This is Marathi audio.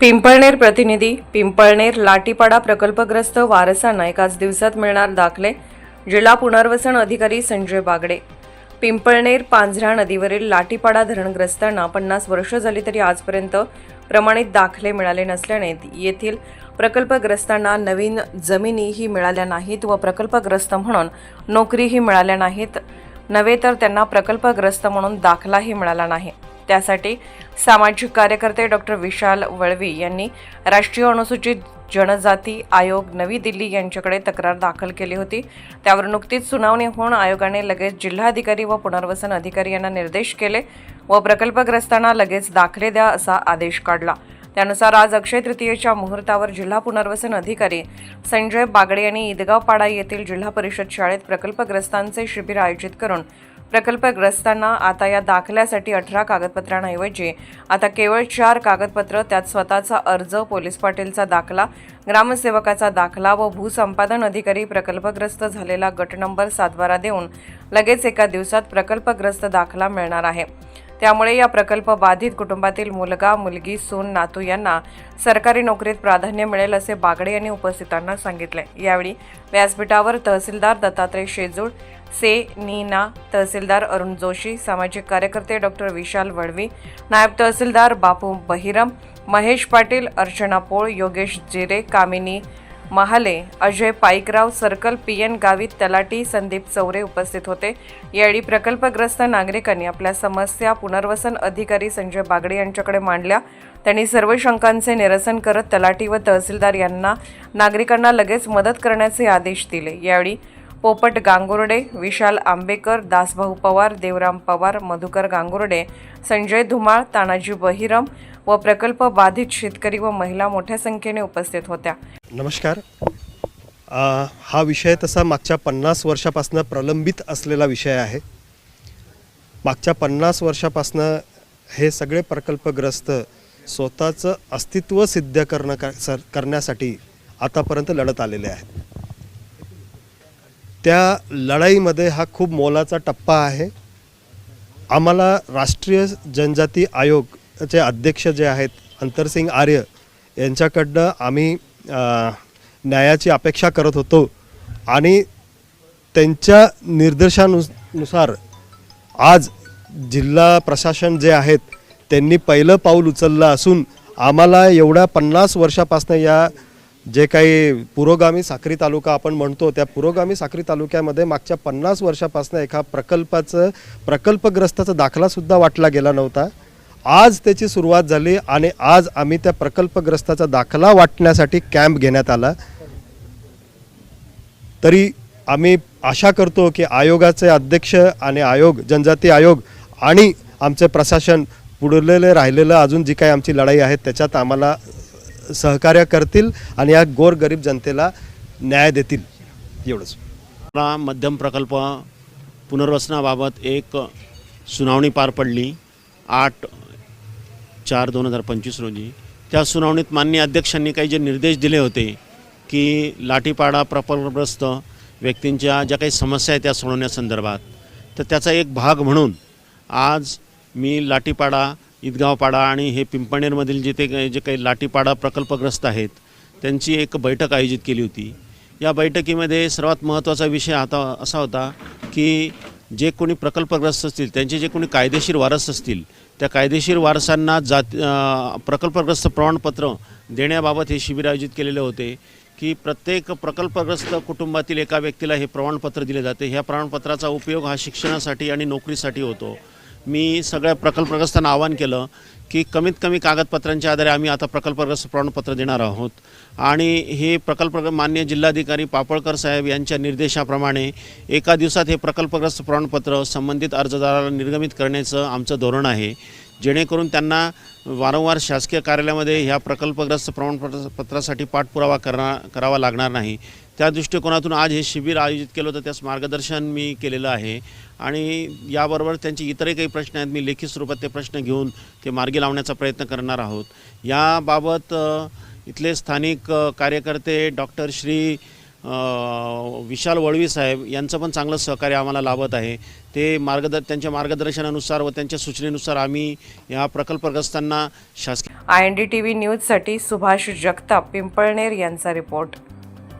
पिंपळनेर प्रतिनिधी पिंपळनेर लाटीपाडा प्रकल्पग्रस्त वारसांना एकाच दिवसात मिळणार दाखले. जिल्हा पुनर्वसन अधिकारी संजय बागडे. पिंपळनेर पांझरा नदीवरील लाटीपाडा धरणग्रस्तांना पन्नास वर्ष झाली तरी आजपर्यंत प्रमाणित दाखले मिळाले नसल्याने येथील प्रकल्पग्रस्तांना नवीन जमिनीही मिळाल्या नाहीत व प्रकल्पग्रस्त म्हणून नोकरीही मिळाल्या नाहीत. नव्हे तर त्यांना प्रकल्पग्रस्त म्हणून दाखलाही मिळाला नाही. त्यासाठी सामाजिक कार्यकर्ते डॉक्टर विशाल वळवी यांनी राष्ट्रीय अनुसूचित जनजाती आयोग नवी दिल्ली यांच्याकडे तक्रार दाखल केली होती. त्यावर नुकतीच सुनावणी होऊन आयोगाने लगेच जिल्हाधिकारी व पुनर्वसन अधिकारी यांना निर्देश केले व प्रकल्पग्रस्तांना लगेच दाखले द्या असा आदेश काढला. त्यानुसार आज अक्षय तृतीयेच्या मुहूर्तावर जिल्हा पुनर्वसन अधिकारी संजय बागडे यांनी ईदगाव पाडा येथील जिल्हा परिषद शाळेत प्रकल्पग्रस्तांचे शिबिर आयोजित करून प्रकल्पग्रस्तांना आता या दाखल्यासाठी अठरा कागदपत्रांऐवजी आता केवळ चार कागदपत्र त्यात स्वतःचा अर्ज पोलीस पाटीलचा दाखला ग्रामसेवकाचा दाखला व भूसंपादन अधिकारी प्रकल्पग्रस्त झालेला गट नंबर सातबारा देऊन लगेच एका दिवसात प्रकल्पग्रस्त दाखला मिळणार आहे. त्यामुळे या प्रकल्प बाधित कुटुंबातील मुलगा मुलगी सून नातू यांना सरकारी नोकरीत प्राधान्य मिळेल असे बागडे यांनी उपस्थितांना सांगितले. यावेळी व्यासपीठावर तहसीलदार दत्तात्रय शेजूळ से नीना तहसीलदार अरुण जोशी सामाजिक कार्यकर्ते डॉक्टर विशाल वडवी नायब तहसीलदार बापू Bahiram Mahesh Patil Archana Pol Yogesh Jire Kamini Mahale Ajay Paikrao circle P N Gavit talathi Sandeep Chaure उपस्थित होते. यावेळी प्रकल्पग्रस्त नागरिकांनी आपल्या समस्या पुनर्वसन अधिकारी संजय बागडे यांच्याकडे मांडल्या. त्यांनी सर्व शंकांचे निरसन करत तलाटी व तहसीलदार यांना नागरिकांना लगेच मदत करण्याचे आदेश दिले. यावेळी पोपट गांगुर्डे विशाल आंबेकर दासभाऊ पवार देवराम पवार मधुकर गांगुर्डे संजय धुमाळ तानाजी बहिरम व प्रकल्प बाधित शेतकरी व महिला मोठ्या संख्येने उपस्थित होत्या. नमस्कार. आ, हा विषय तसा मागच्या पन्नास वर्षापासून प्रलंबित असलेला विषय आहे. मागच्या पन्नास वर्षापासनं हे सगळे प्रकल्पग्रस्त स्वतःचं अस्तित्व सिद्ध करणं का सर करण्यासाठी आतापर्यंत लढत आलेले आहेत. त्या लढाईमध्ये हा खूप मोलाचा टप्पा आहे. आम्हाला राष्ट्रीय जनजाती आयोगचे अध्यक्ष जे आहेत अंतरसिंग आर्य यांच्याकडनं आम्ही न्यायाची अपेक्षा करत होतो आणि त्यांच्या निर्देशानुसार आज जिल्हा प्रशासन जे आहेत त्यांनी पहिलं पाऊल उचललं असून आम्हाला एवढ्या पन्नास वर्षापासून या जे काही पुरोगामी साक्री तालुका आपण म्हणतो त्या पुरोगामी साक्री तालुक्यामध्ये मागच्या पन्नास वर्षापासून एका प्रकल्पाचं प्रकल्पग्रस्ताचा दाखलासुद्धा वाटला गेला नव्हता. आज त्याची सुरुवात झाली आणि आज आम्ही त्या प्रकल्पग्रस्ताचा दाखला वाटण्यासाठी कॅम्प घेण्यात आला. तरी आम्ही आशा करतो की आयोगाचे अध्यक्ष आणि आयोग जनजाती आयोग आणि आमचे प्रशासन पुढलेले राहिलेलं अजून जी काही आमची लढाई आहे त्याच्यात आम्हाला सहकार्य करतील आणि या गोरगरीब जनतेला न्याय देतील. एवढंच. रा मध्यम प्रकल्प पुनर्वसनाबाबत एक सुनावणी पार पडली. आठ चार दोन हजार पंचवीस रोजी. त्या सुनावणीत माननीय अध्यक्षांनी काही जे निर्देश दिले होते की लाठीपाडा प्रकल्पग्रस्त व्यक्तींच्या ज्या काही समस्या आहेत त्या सोडवण्यासंदर्भात तर त्याचा एक भाग म्हणून आज मी लाठीपाडा ईदगावपाडा आणि हे पिंपणेरमधील जिथे जे काही लाठीपाडा प्रकल्पग्रस्त आहेत त्यांची एक बैठक आयोजित केली होती. या बैठकीमध्ये सर्वात महत्त्वाचा विषय आता असा होता की जे कोणी प्रकल्पग्रस्त असतील त्यांचे जे कोणी कायदेशीर वारस असतील त्या कायदेशीर वारसांना जात प्रकल्पग्रस्त प्रमाणपत्र देण्याबाबत हे शिबिर आयोजित केलेले होते की प्रत्येक प्रकल्पग्रस्त कुटुंबातील एका व्यक्तीला हे प्रमाणपत्र दिले जाते. ह्या प्रमाणपत्राचा उपयोग हा शिक्षणासाठी आणि नोकरीसाठी होतो. मी सगळ्या प्रकल्पग्रस्तांना आवाहन केलं की कमीत कमी कागदपत्रांच्या आधारे आम्ही आता प्रकल्पग्रस्त प्रमाणपत्र देणार आहोत. आणि हे प्रकल्प मान्य जिल्हाधिकारी पापळकर साहेब यांच्या निर्देशाप्रमाणे एका दिवसात हे प्रकल्पग्रस्त प्रमाणपत्र संबंधित अर्जदाराला निर्गमित करण्याचं आमचं धोरण आहे. जेणेकरून त्यांना वारंवार शासकीय कार्यालयामध्ये ह्या प्रकल्पग्रस्त प्रमाणपत्र पत्रासाठी पाठपुरावा करा करावा लागणार नाही. त्या दृष्टिकोनातून आज हे शिबिर आयोजित केलं होतं त्यास मार्गदर्शन मी केलेलं आहे. आणि याबरोबर त्यांचे इतरही काही प्रश्न आहेत मी लेखी स्वरूपात ते प्रश्न घेऊन ते मार्गी लावण्याचा प्रयत्न करणार आहोत. याबाबत इथले स्थानिक कार्यकर्ते डॉक्टर श्री विशाल वळवी साहेब यांचं पण चांगलं सहकार्य आम्हाला लाभत आहे. ते मार्गदर त्यांच्या मार्गदर्शनानुसार व त्यांच्या सूचनेनुसार आम्ही या प्रकल्पग्रस्तांना शासकीय I N D T V न्यूजसाठी सुभाष जगताप पिंपळनेर यांचा रिपोर्ट.